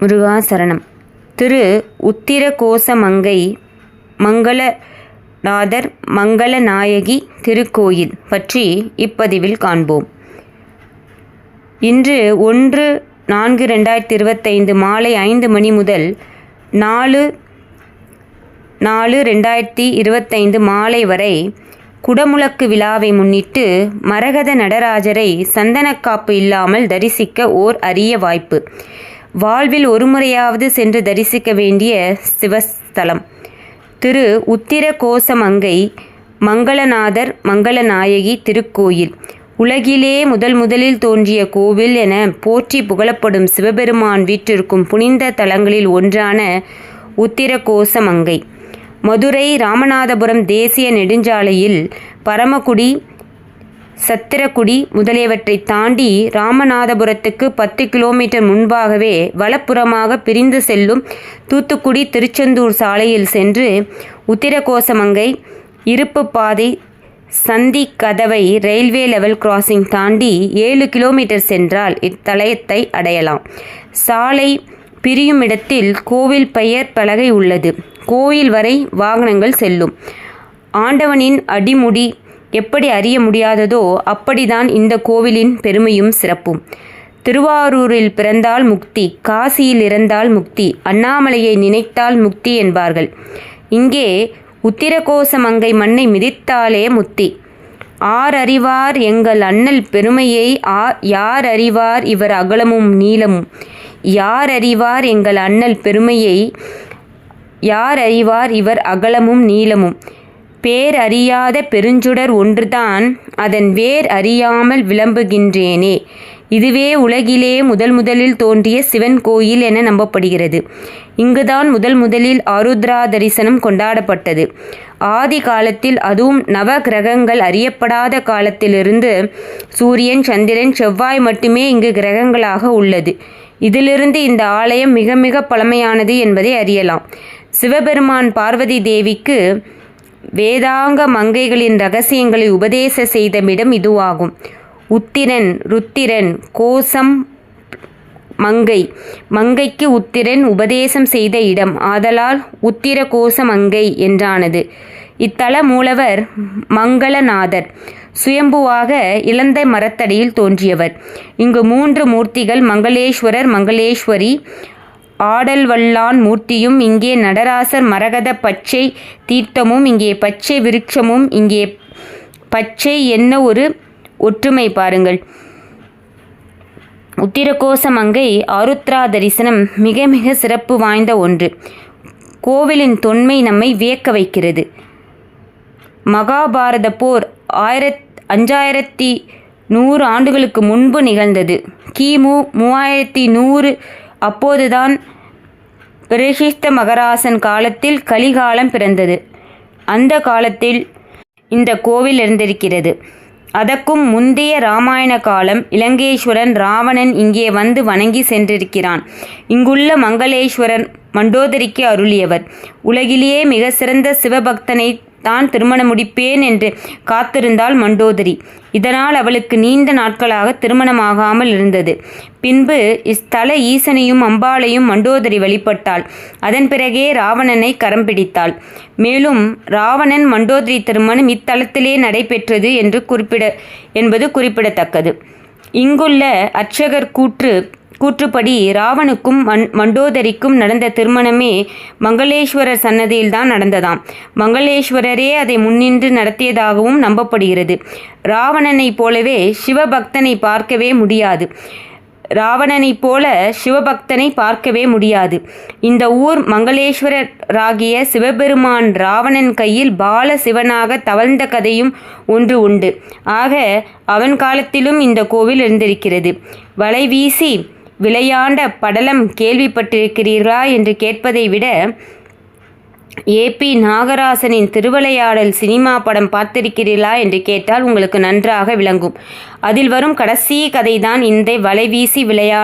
முருகாசரணம். திரு உத்திர கோசமங்கை மங்களநாதர் மங்களநாயகி திருக்கோயில் பற்றி இப்பதிவில் காண்போம். இன்று ஒன்று நான்கு ரெண்டாயிரத்தி இருபத்தைந்து மாலை ஐந்து மணி முதல் நாலு நாலு ரெண்டாயிரத்தி இருபத்தைந்து மாலை வரை குடமுழக்கு விழாவை முன்னிட்டு மரகத நடராஜரை சந்தனக்காப்பு இல்லாமல் தரிசிக்க ஓர் அரிய வாய்ப்பு. வாழ்வில் ஒருமுறையாவது சென்று தரிசிக்க வேண்டிய சிவஸ்தலம். திரு உத்திர கோசமங்கை மங்களநாதர் மங்களநாயகி திருக்கோயில். உலகிலே முதல் முதலில் தோன்றிய கோவில் என போற்றி புகழப்படும் சிவபெருமான் வீற்றிருக்கும் புனிந்த தலங்களில் ஒன்றான உத்திர கோசமங்கை மதுரை ராமநாதபுரம் தேசிய நெடுஞ்சாலையில் பரமக்குடி சத்திரக்குடி முதலியவற்றை தாண்டி ராமநாதபுரத்துக்கு பத்து கிலோமீட்டர் முன்பாகவே வலப்புறமாக பிரிந்து செல்லும் தூத்துக்குடி திருச்செந்தூர் சாலையில் சென்று உத்திரகோசமங்கை இருப்பு பாதை சந்தி கதவை ரயில்வே லெவல் கிராசிங் தாண்டி ஏழு கிலோமீட்டர் சென்றால் இத்தலயத்தை அடையலாம். சாலை பிரியும் இடத்தில் கோவில் பெயர் பலகை உள்ளது. கோயில் வரை வாகனங்கள் செல்லும். ஆண்டவனின் அடிமுடி எப்படி அறிய முடியாததோ அப்படிதான் இந்த கோவிலின் பெருமையும் சிறப்பும். திருவாரூரில் பிறந்தால் முக்தி காசியில் இறந்தால் முக்தி அண்ணாமலையை நினைத்தால் முக்தி என்பார்கள். இங்கே உத்திரகோசமங்கை மண்ணை மிதித்தாலே முத்தி ஆர் அறிவார் எங்கள் அண்ணல் பெருமையை ஆ யார் அறிவார் இவர் அகலமும் நீளமும். யார் அறிவார் எங்கள் அண்ணல் பெருமையை யார் அறிவார் இவர் அகலமும் நீளமும்? பேர் அறியாத பெருஞ்சுடர் ஒன்றுதான் அதன் வேர் அறியாமல் விளம்புகின்றேனே. இதுவே உலகிலே முதல் முதலில் தோன்றிய சிவன் கோயில் என நம்பப்படுகிறது. இங்குதான் முதல் முதலில் ஆருத்ரா தரிசனம் கொண்டாடப்பட்டது. ஆதி காலத்தில் அதுவும் நவ கிரகங்கள் அறியப்படாத காலத்திலிருந்து சூரியன் சந்திரன் செவ்வாய் மட்டுமே இங்கு கிரகங்களாக உள்ளது. இதிலிருந்து இந்த ஆலயம் மிக மிக பழமையானது என்பதை அறியலாம். சிவபெருமான் பார்வதி தேவிக்கு வேதாங்க மங்கைகளின் ரகசியங்களை உபதேச செய்தமிடம் இதுவாகும். உத்திரன் ருத்திரன் கோசம் மங்கை. மங்கைக்கு உத்திரன் உபதேசம் செய்த இடம். ஆதலால் உத்திர கோச மங்கை என்றானது. இத்தல மூலவர் மங்களநாதர். சுயம்புவாக இளந்த மரத்தடியில் தோன்றியவர். இங்கு மூன்று மூர்த்திகள் மங்களேஸ்வரர் மங்களேஸ்வரி ஆடல்வல்லான் மூர்த்தியும் இங்கே நடராசர் மரகத பச்சை தீர்த்தமும் இங்கே பச்சை விருட்சமும் இங்கே பச்சை என்ன ஒரு ஒற்றுமை பாருங்கள். உத்திரகோசமங்கை ஆருத்ரா தரிசனம் மிக மிக சிறப்பு வாய்ந்த ஒன்று. கோவிலின் தொன்மை நம்மை வியக்க வைக்கிறது. மகாபாரத போர் ஆயிரத் அஞ்சாயிரத்தி நூறு ஆண்டுகளுக்கு முன்பு நிகழ்ந்தது. கிமு மூவாயிரத்தி நூறு அப்போதுதான் பிரசிஸ்த மகராசன் காலத்தில் கலிகாலம் பிறந்தது. அந்த காலத்தில் இந்த கோவில் இருந்திருக்கிறது. அதற்கும் முந்தைய இராமாயண காலம் இலங்கேஸ்வரன் ராவணன் இங்கே வந்து வணங்கி சென்றிருக்கிறான். இங்குள்ள மங்களேஸ்வரன் மண்டோதரிக்கு அருளியவர். உலகிலேயே மிக சிறந்த சிவபக்தனை தான் திருமணம் முடிப்பேன் என்று காத்திருந்தாள் மண்டோதரி. இதனால் அவளுக்கு நீண்ட நாட்களாக திருமணமாகாமல் இருந்தது. பின்பு இஸ்தல ஈசனையும் அம்பாளையும் மண்டோதரி வழிபட்டாள். அதன் பிறகே ராவணனை கரம் பிடித்தாள். மேலும் ராவணன் மண்டோதரி திருமணம் இத்தலத்திலே நடைபெற்றது என்று குறிப்பிட என்பது குறிப்பிடத்தக்கது. இங்குள்ள அர்ச்சகர் கூற்று கூற்றுப்படி ராவனுக்கும் மண் மண்டோதரிக்கும் நடந்த திருமணமே மங்களேஸ்வரர் சன்னதியில்தான் நடந்ததாம். மங்களேஸ்வரரே அதை முன்னின்று நடத்தியதாகவும் நம்பப்படுகிறது. ராவணனைப் போலவே சிவபக்தனை பார்க்கவே முடியாது. ராவணனைப் போல சிவபக்தனை பார்க்கவே முடியாது. இந்த ஊர் மங்களேஸ்வரராகிய சிவபெருமான் ராவணன் கையில் பால சிவனாக தவழ்ந்த கதையும் ஒன்று உண்டு. ஆக அவன் காலத்திலும் இந்த கோவில் இருந்திருக்கிறது. வலை வீசி விளையாண்ட படலம் கேள்விப்பட்டிருக்கிறீர்களா என்று கேட்பதை விட ஏபி நாகராசனின் திருவிளையாடல் சினிமா படம் பார்த்திருக்கிறீர்களா என்று கேட்டால் உங்களுக்கு நன்றாக விளங்கும். அதில் வரும் கடைசி கதைதான் இந்த வலைவீசி விளையா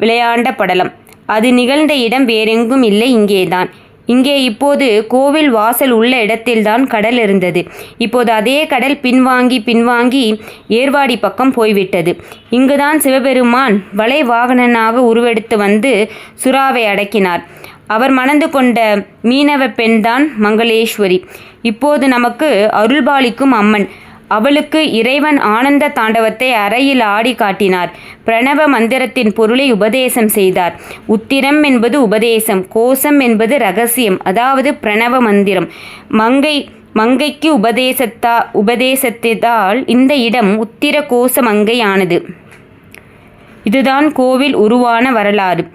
விளையாண்ட படலம். அது நிகழ்ந்த இடம் வேறெங்கும் இல்லை இங்கேதான். இங்கே இப்போது கோவில் வாசல் உள்ள இடத்தில்தான் கடல் இருந்தது. இப்போது அதே கடல் பின்வாங்கி பின்வாங்கி ஏர்வாடி பக்கம் போய்விட்டது. இங்குதான் சிவபெருமான் வலை வாகனனாக உருவெடுத்து வந்து சுறாவை அடக்கினார். அவர் மணந்து கொண்ட மீனவ பெண்தான் மங்களேஸ்வரி. இப்போது நமக்கு அருள்பாலிக்கும் அம்மன். அவளுக்கு இறைவன் ஆனந்த தாண்டவத்தை அறையில் ஆடி காட்டினார். பிரணவ மந்திரத்தின் பொருளை உபதேசம் செய்தார். உத்திரம் என்பது உபதேசம் கோஷம் என்பது ரகசியம் அதாவது பிரணவ மந்திரம். மங்கை மங்கைக்கு உபதேசத்தா உபதேசத்தால் இந்த இடம் உத்திர கோஷ மங்கையானது. இதுதான் கோவில் உருவான வரலாறு.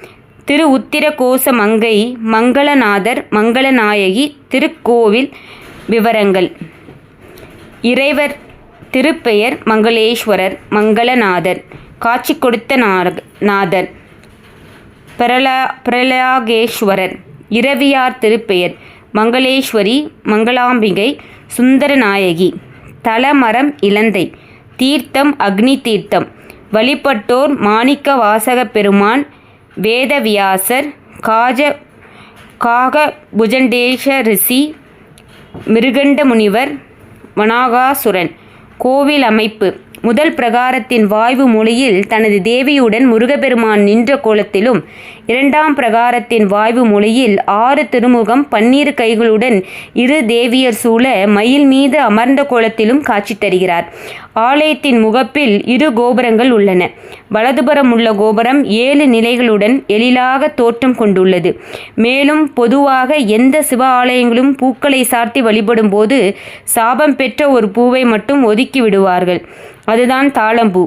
திரு உத்திர கோச மங்கை மங்களநாதர் மங்களநாயகி திருக்கோவில் விவரங்கள். இறைவர் திருப்பெயர் மங்களேஸ்வரர் மங்களநாதர் காட்சி கொடுத்த நார- நாதர் பிரலா பிரலாகேஸ்வரர் இரவியார் திருப்பெயர் மங்களேஸ்வரி மங்களாம்பிகை சுந்தரநாயகி தலமரம் இலந்தை தீர்த்தம் அக்னி தீர்த்தம் வழிபட்டோர் மாணிக்க வாசகப் பெருமான் வேதவியாசர் காஜ காக புஜண்டேஷ ரிஷி மிருகண்ட முனிவர் வனாகாசுரன். கோவில் அமைப்பு. முதல் பிரகாரத்தின் வாய்வு மொழியில் தனது தேவியுடன் முருகப்பெருமான் நின்ற கோலத்திலும் இரண்டாம் பிரகாரத்தின் வாய்வு மொழியில் ஆறு திருமுகம் பன்னீர் கைகளுடன் இரு தேவியர் சூழ மயில் மீது அமர்ந்த கோலத்திலும் காட்சி தருகிறார். ஆலயத்தின் முகப்பில் இரு கோபுரங்கள் உள்ளன. வலதுபுறம் உள்ள கோபுரம் ஏழு நிலைகளுடன் எழிலாக தோற்றம் கொண்டுள்ளது. மேலும் பொதுவாக எந்த சிவ ஆலயங்களும் பூக்களை சார்த்தி வழிபடும் போது சாபம் பெற்ற ஒரு பூவை மட்டும் ஒதுக்கி விடுவார்கள். அதுதான் தாளம்பூ.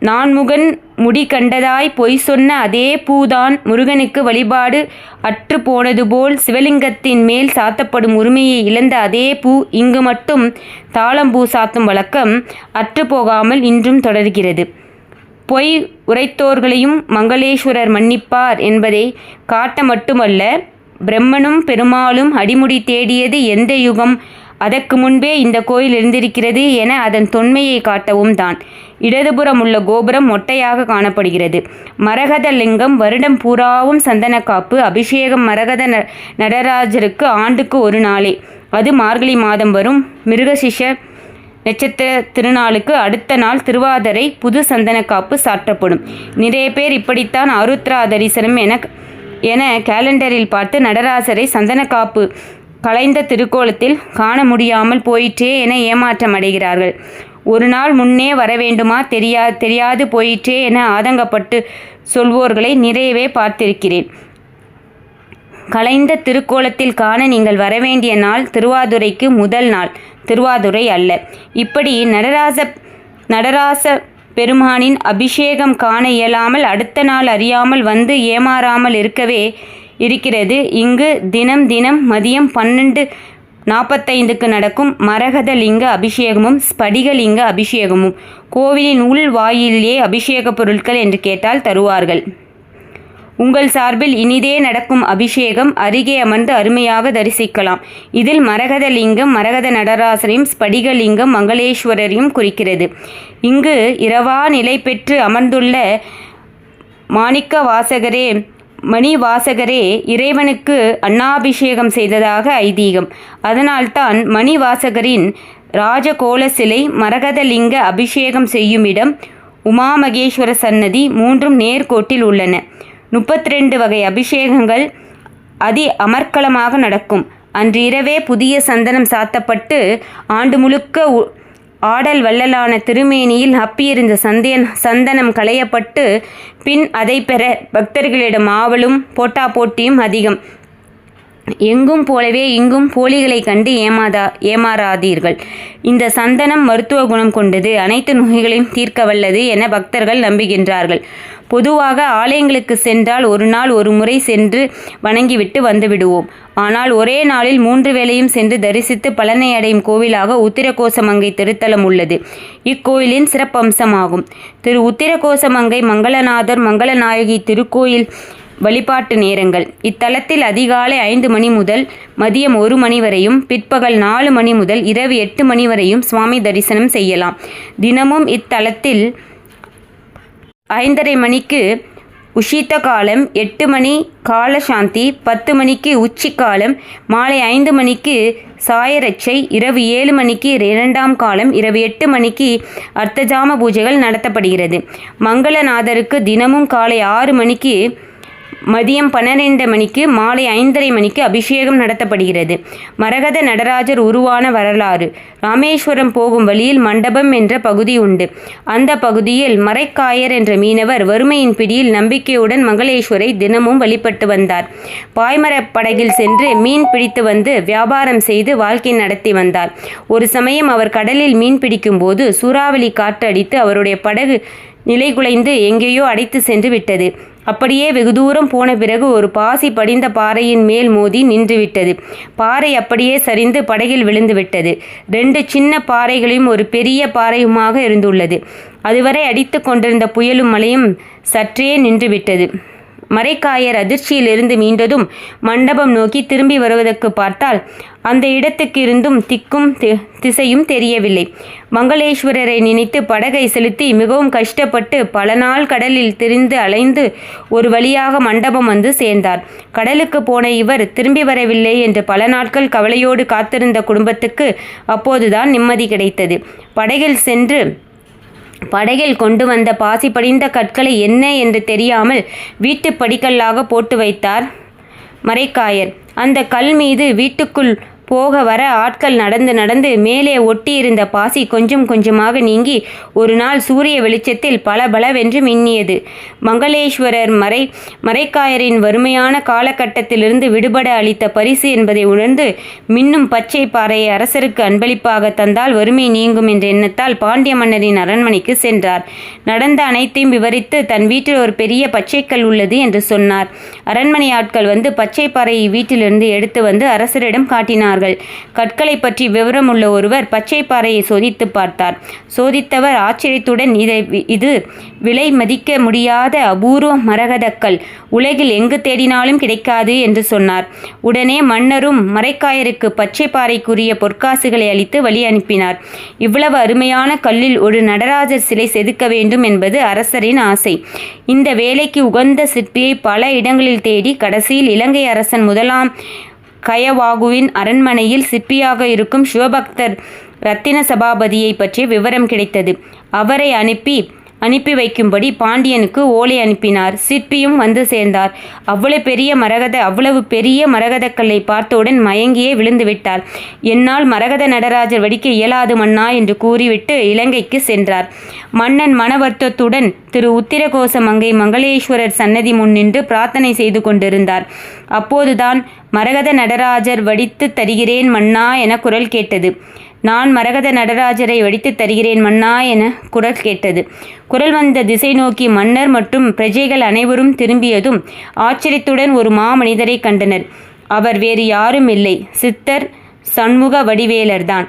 நான்முகன் முடி கண்டதாய் பொய் சொன்ன அதே பூதான் முருகனுக்கு வழிபாடு அற்று போனது போல் சிவலிங்கத்தின் மேல் சாத்தப்படும் உரிமையை இழந்த அதே பூ இங்கு மட்டும் தாளம்பூ சாத்தும் வழக்கம் அற்று போகாமல் இன்றும் தொடர்கிறது. பொய் உரைத்தோர்களையும் மங்களேஸ்வரர் மன்னிப்பார் என்பதை காட்ட மட்டுமல்ல பிரம்மனும் பெருமாளும் அடிமுடி தேடியது எந்த யுகம் அதற்கு முன்பே இந்த கோயில் இருந்திருக்கிறது என அதன் தொன்மையை காட்டவும் தான். இடதுபுறம் உள்ள கோபுரம் மொட்டையாக காணப்படுகிறது. மரகத லிங்கம் வருடம் பூராவும் சந்தனக்காப்பு அபிஷேகம் மரகத ந- நடராஜருக்கு ஆண்டுக்கு ஒரு நாளே. அது மார்கழி மாதம் வரும். மிருகசிஷ நட்சத்திர திருநாளுக்கு அடுத்த நாள் திருவாதிரை புது சந்தனக்காப்பு சாற்றப்படும். நிறைய பேர் இப்படித்தான் ஆருத்ரா தரிசனம் என என கேலண்டரில் பார்த்து நடராசரை சந்தனக்காப்பு கலைந்த திருக்கோலத்தில் காண முடியாமல் போயிற்றே என ஏமாற்றம் அடைகிறார்கள். ஒரு நாள் முன்னே வர வேண்டுமா தெரியா தெரியாது போயிற்றே என ஆதங்கப்பட்டு சொல்வோர்களை நிறையவே பார்த்திருக்கிறேன். கலைந்த திருக்கோலத்தில் காண நீங்கள் வரவேண்டிய நாள் திருவாதுரைக்கு முதல் நாள். திருவாதுரை அல்ல. இப்படி நடராச நடராச பெருமானின் அபிஷேகம் காண இயலாமல் அடுத்த நாள் அறியாமல் வந்து ஏமாறாமல் இருக்கவே இருக்கிறது. இங்கு தினம் தினம் மதியம் பன்னெண்டு நாற்பத்தைந்துக்கு நடக்கும் மரகத லிங்க அபிஷேகமும் ஸ்படிகலிங்க அபிஷேகமும். கோவிலின் உள் வாயிலே அபிஷேக பொருட்கள் என்று கேட்டால் தருவார்கள். உங்கள் சார்பில் இனிதே நடக்கும் அபிஷேகம் அருகே அமர்ந்து அருமையாக தரிசிக்கலாம். இதில் மரகத லிங்கம் மரகத நடராசரையும் ஸ்படிகலிங்கம் மங்களேஸ்வரரையும் குறிக்கிறது. இங்கு இரவா நிலை பெற்று அமர்ந்துள்ள மாணிக்க வாசகரே மணி வாசகரே இறைவனுக்கு அன்னாபிஷேகம் செய்ததாக ஐதீகம். அதனால்தான் மணி வாசகரின் ராஜகோல சிலை மரகதலிங்க அபிஷேகம் செய்யும் இடம் உமாமகேஸ்வர சன்னதி மூன்றும் நேர்கோட்டில் உள்ளன. முப்பத்தி ரெண்டு வகை அபிஷேகங்கள் அதி அமர்க்களமாக நடக்கும். அன்று இரவே புதிய சந்தனம் சாத்தப்பட்டு ஆண்டு முழுக்க உ- ஆடல் வள்ளலான திருமேனியில் அப்பியிருந்த சந்தியன் சந்தனம் களையப்பட்டு பின் அதை பெற பக்தர்களிடம் ஆவலும் போட்டா போட்டியும் அதிகம். எங்கும் போலவே இங்கும் போலிகளை கண்டு ஏமாதா ஏமாறாதீர்கள். இந்த சந்தனம் மருத்துவ குணம் கொண்டது அனைத்து நோய்களையும் தீர்க்க வல்லது என பக்தர்கள் நம்புகின்றார்கள். பொதுவாக ஆலயங்களுக்கு சென்றால் ஒரு நாள் ஒரு முறை சென்று வணங்கிவிட்டு வந்துவிடுவோம் ஆனால் ஒரே நாளில் மூன்று வேளையும் சென்று தரிசித்து பலனை அடையும் கோவிலாக உத்திரகோசமங்கை திருத்தலம் உள்ளது. இக்கோயிலின் சிறப்பம்சமாகும். திரு உத்திரகோசமங்கை மங்களநாதர் மங்களநாயகி திருக்கோயில் வழிபாட்டு நேரங்கள். இத்தலத்தில் அதிகாலை ஐந்து மணி முதல் மதியம் ஒரு மணி வரையும் பிற்பகல் நாலு மணி முதல் இரவு எட்டு மணி வரையும் சுவாமி தரிசனம் செய்யலாம். தினமும் இத்தலத்தில் ஐந்தரை மணிக்கு உஷித்த காலம் எட்டு மணி காலசாந்தி பத்து மணிக்கு உச்சிக்காலம் மாலை ஐந்து மணிக்கு சாயரட்சை இரவு ஏழு மணிக்கு இரண்டாம் காலம் இரவு எட்டு மணிக்கு அர்த்தஜாம பூஜைகள் நடத்தப்படுகிறது. மங்களநாதருக்கு தினமும் காலை ஆறு மணிக்கு மதியம் பன்னிரெண்டு மணிக்கு மாலை ஐந்தரை மணிக்கு அபிஷேகம் நடத்தப்படுகிறது. மரகத நடராஜர் உருவான வரலாறு. ராமேஸ்வரம் போகும் வழியில் மண்டபம் என்ற பகுதி உண்டு. அந்த பகுதியில் மரைக்காயர் என்ற மீனவர் வறுமையின் பிடியில் நம்பிக்கையுடன் மங்களேஸ்வரை தினமும் வழிபட்டு வந்தார். பாய்மரப் படகில் சென்று மீன் பிடித்து வந்து வியாபாரம் செய்து வாழ்க்கை நடத்தி வந்தார். ஒரு சமயம் அவர் கடலில் மீன் பிடிக்கும்போது சூறாவளி காற்று அடித்து அவருடைய படகு நிலைகுலைந்து எங்கேயோ அடைத்து சென்று விட்டது. அப்படியே வெகு தூரம் போன பிறகு ஒரு பாசி படிந்த பாறையின் மேல் மோதி நின்றுவிட்டது. பாறை அப்படியே சரிந்து படகில் விழுந்துவிட்டது. ரெண்டு சின்ன பாறைகளையும் ஒரு பெரிய பாறையுமாக இருந்துள்ளது. அதுவரை அடித்து கொண்டிருந்த புயலும் மழையும் சற்றே நின்றுவிட்டது. மரைக்காயர் அதிர்ச்சியிலிருந்து மீண்டதும் மண்டபம் நோக்கி திரும்பி வருவதற்கு பார்த்தால் அந்த இடத்துக்கு இருந்தும் திக்கும் தி- திசையும் தெரியவில்லை. மங்களேஸ்வரரை நினைத்து படகை செலுத்தி மிகவும் கஷ்டப்பட்டு பல நாள் கடலில் திரிந்து அலைந்து ஒரு வழியாக மண்டபம் வந்து சேர்ந்தார். கடலுக்கு போன இவர் திரும்பி வரவில்லை என்று பல நாட்கள் கவலையோடு காத்திருந்த குடும்பத்துக்கு அப்போதுதான் நிம்மதி கிடைத்தது. படகில் சென்று படகில் கொண்டு வந்த பாசி படிந்த கற்களை என்ன என்று தெரியாமல் வீட்டு படிக்கல்லாக போட்டு வைத்தார் மரைக்காயர். அந்த கல் மீது வீட்டுக்குள் போக வர ஆட்கள் நடந்து நடந்து மேலே ஒட்டியிருந்த பாசி கொஞ்சம் கொஞ்சமாக நீங்கி ஒரு நாள் சூரிய வெளிச்சத்தில் பல பலவென்று மின்னியது. மங்களேஸ்வரர் மறை மறைக்காயரின் வறுமையான காலகட்டத்திலிருந்து விடுபட அளித்த பரிசு என்பதை உணர்ந்து மின்னும் பச்சை பாறையை அரசருக்கு அன்பளிப்பாக தந்தால் வறுமை நீங்கும் என்ற எண்ணத்தால் பாண்டிய மன்னரின் அரண்மனைக்கு சென்றார். நடந்த அனைத்தையும் விவரித்து தன் வீட்டில் ஒரு பெரிய பச்சைக்கல் உள்ளது என்று சொன்னார். அரண்மனை ஆட்கள் வந்து பச்சை பாறையை வீட்டிலிருந்து எடுத்து வந்து அரசரிடம் காட்டினார் சொன்னார்கள். கற்களை பற்றி விவரமுள்ள ஒருவர் பச்சை பாறையை சோதித்து பார்த்தார். சோதித்தவர் ஆச்சரியத்துடன் இதை இது விலை மதிக்க முடியாத அபூர்வ மரகதக்கல். உலகில் எங்கு தேடினாலும் கிடைக்காது என்று சொன்னார். உடனே மன்னரும் மரைக்காயருக்கு பச்சை பாறைக்குரிய பொற்காசுகளை அளித்து வழி அனுப்பினார். இவ்வளவு அருமையான கல்லில் ஒரு நடராஜர் சிலை செதுக்க வேண்டும் என்பது அரசரின் ஆசை. இந்த வேலைக்கு உகந்த சிற்பியை பல இடங்களில் தேடி கடைசியில் இலங்கை அரசன் முதலாம் கயவாகுவின் அரண்மனையில் சிற்பியாக இருக்கும் சிவபக்தர் ரத்தின சபாபதியை பற்றிய விவரம் கிடைத்தது. அவரை அனுப்பி அனுப்பி வைக்கும்படி பாண்டியனுக்கு ஓலை அனுப்பினார். சிற்பியும் வந்து சேர்ந்தார். அவ்வளவு பெரிய மரகத அவ்வளவு பெரிய மரகதக்கல்லை பார்த்தவுடன் மயங்கியே விழுந்து விட்டார் என்னால் மரகத நடராஜர் வடிக்க இயலாது மன்னா என்று கூறிவிட்டு இலங்கைக்கு சென்றார். மன்னன் மனவர்த்தத்துடன் திரு உத்திரகோச மங்கை மங்களேஸ்வரர் சன்னதி முன் நின்று பிரார்த்தனை செய்து கொண்டிருந்தார். அப்போதுதான் மரகத நடராஜர் வடித்து தருகிறேன் மன்னா என குரல் கேட்டது. நான் மரகத நடராஜரை வடித்து தருகிறேன் மன்னா என குரல் கேட்டது. குரல் வந்த திசை நோக்கி மன்னர் மற்றும் பிரஜைகள் அனைவரும் திரும்பியதும் ஆச்சரியத்துடன் ஒரு மாமனிதரை கண்டனர். அவர் வேறு யாரும் இல்லை. சித்தர் சண்முக வடிவேலர்தான்.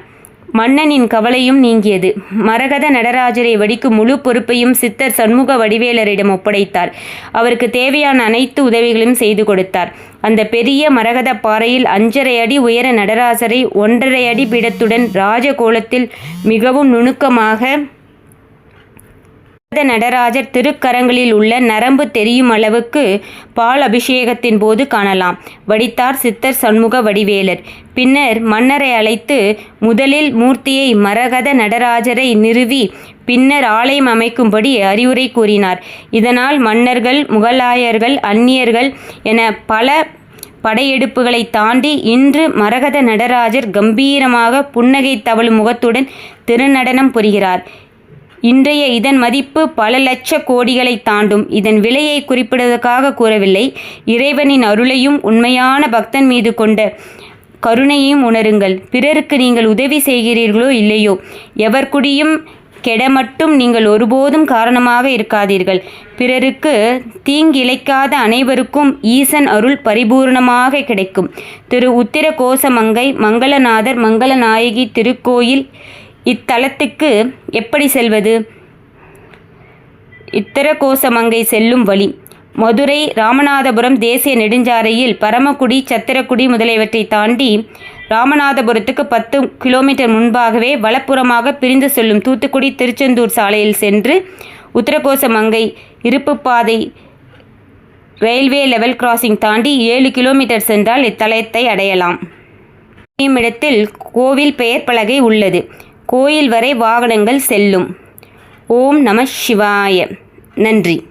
மன்னனின் கவலையும் நீங்கியது. மரகத நடராஜரை வடிக்கும் முழு பொறுப்பையும் சித்தர் சண்முக வடிவேலரிடம் ஒப்படைத்தார். அவருக்கு தேவையான அனைத்து உதவிகளையும் செய்து கொடுத்தார். அந்த பெரிய மரகத பாறையில் அஞ்சரை அடி உயர நடராஜரை ஒன்றரை அடி பீடத்துடன் ராஜகோலத்தில் மிகவும் நுணுக்கமாக நடராஜர் திருக்கரங்களில் உள்ள நரம்பு தெரியும் அளவுக்கு பால் அபிஷேகத்தின் போது காணலாம். வடித்தார் சித்தர் சண்முக வடிவேலர். பின்னர் மன்னரை அழைத்து முதலில் மூர்த்தியை மரகத நடராஜரை நிறுவி பின்னர் ஆலயம் அமைக்கும்படி அறிவுரை கூறினார். இதனால் மன்னர்கள் முகலாயர்கள் அந்நியர்கள் என பல படையெடுப்புகளை தாண்டி இன்று மரகத நடராஜர் கம்பீரமாக புன்னகை தவழும் முகத்துடன் திருநடனம் புரிகிறார். இன்றைய இதன் மதிப்பு பல லட்ச கோடிகளை தாண்டும். இதன் விலையை குறிப்பிடுவதற்காக கூறவில்லை. இறைவனின் அருளையும் உண்மையான பக்தன் மீது கொண்ட கருணையையும் உணருங்கள். பிறருக்கு நீங்கள் உதவி செய்கிறீர்களோ இல்லையோ? எவர்குடியும் கெட மட்டும் நீங்கள் ஒருபோதும் காரணமாக இருக்காதீர்கள். பிறருக்கு தீங்கிழைக்காத அனைவருக்கும் ஈசன் அருள் பரிபூர்ணமாக கிடைக்கும். திரு உத்திர கோசமங்கை மங்களநாதர் மங்களநாயகி திருக்கோயில் இத்தலத்துக்கு எப்படி செல்வது? இத்தரகோசமங்கை செல்லும் வழி. மதுரை ராமநாதபுரம் தேசிய நெடுஞ்சாலையில் பரமக்குடி சத்திரக்குடி முதலியவற்றை தாண்டி ராமநாதபுரத்துக்கு பத்து கிலோமீட்டர் முன்பாகவே வலப்புறமாக பிரிந்து செல்லும் தூத்துக்குடி திருச்செந்தூர் சாலையில் சென்று உத்தரகோசமங்கை இருப்புப்பாதை ரயில்வே லெவல் கிராசிங் தாண்டி ஏழு கிலோமீட்டர் சென்றால் இத்தலத்தை அடையலாம். இடத்தில் கோவில் பெயர் பலகை உள்ளது. கோயில் வரை வாகனங்கள் செல்லும். ஓம் நம சிவாய. நன்றி.